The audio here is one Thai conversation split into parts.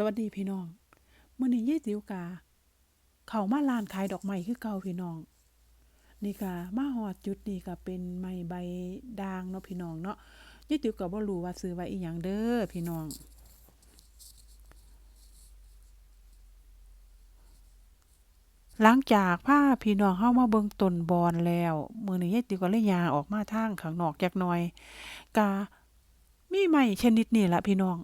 สวัสดีพี่น้องมื้อนี้ยายติ๋วกา เขามาร้านขายดอกไม้คือเก่าพี่น้อง นี่ก็มาฮอดจุดนี้ก็เป็นไม้ใบด่างเนาะพี่น้องเนาะยายติ๋วก็บ่รู้ว่าซื้อไว้อีหยังเด้อพี่น้องหลังจากพาพี่น้องเฮามาเบิงต้นบอนแล้วมื้อนี้ยายติวก็เลยยางออกมาทางข้างนอกจักหน่อยก็มีไม้ชนิดนี้ละพี่น้อง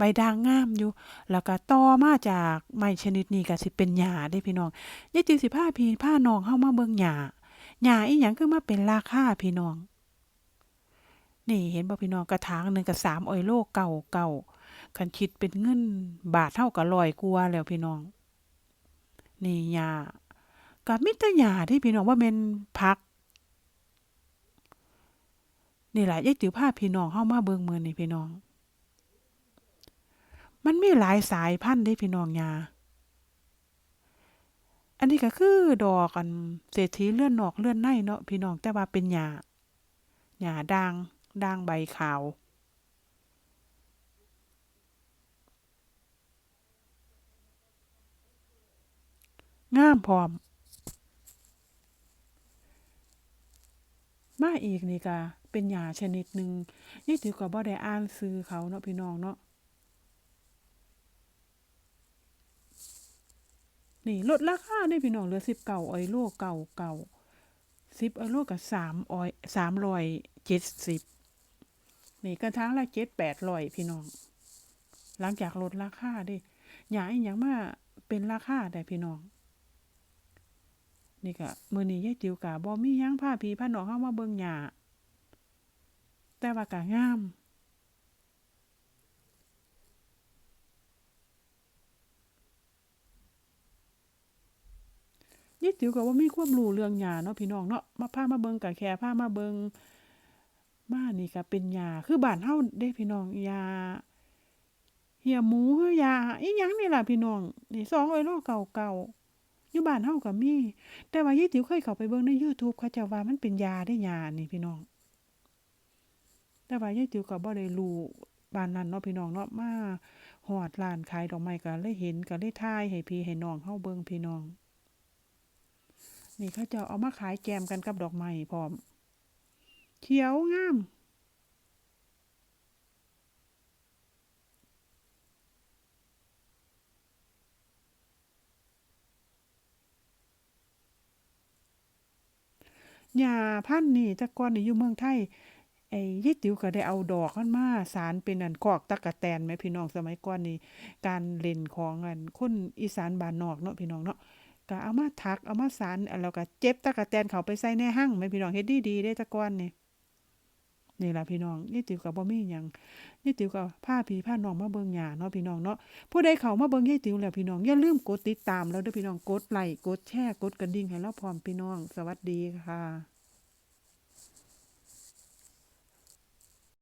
ใบด่างงามอยู่ แล้วก็ต่อมาจากไม้ชนิดนี้ก็สิเป็นหญ้าเด้พี่น้องยายติ๋วสิพาพี่พาน้องเฮามาเบิ่งหญ้าหญ้าอีหยังคือมาเป็นราคาพี่น้อง นี่เห็นบ่พี่น้องกระถางหนึ่งก็3ออยโลเก่าเก่าคันคิดเป็นเงินบาทเท่ากับร้อยกว่าแล้วพี่น้อง นี่หญ้าก็มีแต่หญ้าที่พี่น้องว่าแม่นผักนี่แหละยายติ๋วพาพี่น้องเฮามาเบิ่งมือนี้พี่น้อง มันมีหลายสายพันธุ์เด้พี่น้องหญ้าอันนี้ก็คือดอกอันเศรษฐีเลื่อนนอกเลื่อนในเนาะพี่น้องแต่ว่าเป็นหญ้าหญ้าด่างด่างใบขาว งามพร้อม มาอีกนี่ก็เป็นหญ้าชนิดหนึ่งยายติ๋วก็บ่ได้อ่านชื่อเขาเนาะพี่น้องเนาะ นี่ลดราคาเด้พี่น้องเหลือ19ออยโลเก่าเก่า10ออยโลก็3ออย370นี่กระถางละ7 800พี่น้อง หลังจากลดราคาด้หญ้าอีหยังมาเป็นราคาได้พี่น้อง นี่ก็มือนี้ยายติ๋วก็บ่มียังพาพี่พาหนองเฮามาเบิ่งหญ้าแต่ว่าก็งาม ยายติ๋วก็บ่มีความรู้เรื่องหญ้าเนาะพี่น้องเนาะมาพามาเบิงก็แค่พามาเบิงมานี่ก็เป็นหญ้าคือบ้านเฮาเด้พี่น้องหญ้าเหี่ยหมูหรือหญ้าอีหยังนี่ล่ะพี่น้องนี่2องไอยโลเก่าๆอยู่บ้านเฮาก็มี แต่ว่ายายติ๋วเคยเข้าไปเบิ่งใน YouTube เขาเจ้าว่ามันเป็นยาเด้หญ้านี่พี่น้อง แต่ว่ายายติ๋วก็บ่ได้รู้ปานนั้นเนาะพี่น้องเนาะมาฮอดร้านขายดอกไม้ก็เลยเห็นก็เลยถ่ายให้พี่ให้น้องเฮาเบิ่งพี่น้อง นี่เขาจ้าเอามาขายแจมกันกับดอกไม้พร้อม เขียวงามหญ้าพันธุ์นี่แต่ก่อนนี่อยู่เมืองไทยไอ้ยายติ๋วก็ได้เอาดอกมันมาสานเป็นอันคอกตั๊กแตนแหมพี่น้องสมัยก่อนนี่การเล่นของอันคนอีสานบ้านนอกเนาะพี่น้องเนาะ ก็เอามาทักเอามาสานอันแล้วก็เจ็บตะกะแตนเขาไปใส่ในห้างไหมพี่น้องเฮ็ดดีดีได้ตะก้อนนี่นี่ล่ะพี่น้องนี่ติ๋วกับบ่มีหยังนี่ติ๋วกับผ้าพีผ้าน้องมาเบิ่งหยาเนาะพี่น้องเนาะผู้ใดเขามาเบิ่งยายติ๋วแล้วพี่น้องอย่าลืมกดติดตามแล้วเด้อพี่น้องกดไลค์กดแชร์กดกระดิ่งให้เราพร้อมพี่น้อง สวัสดีค่ะ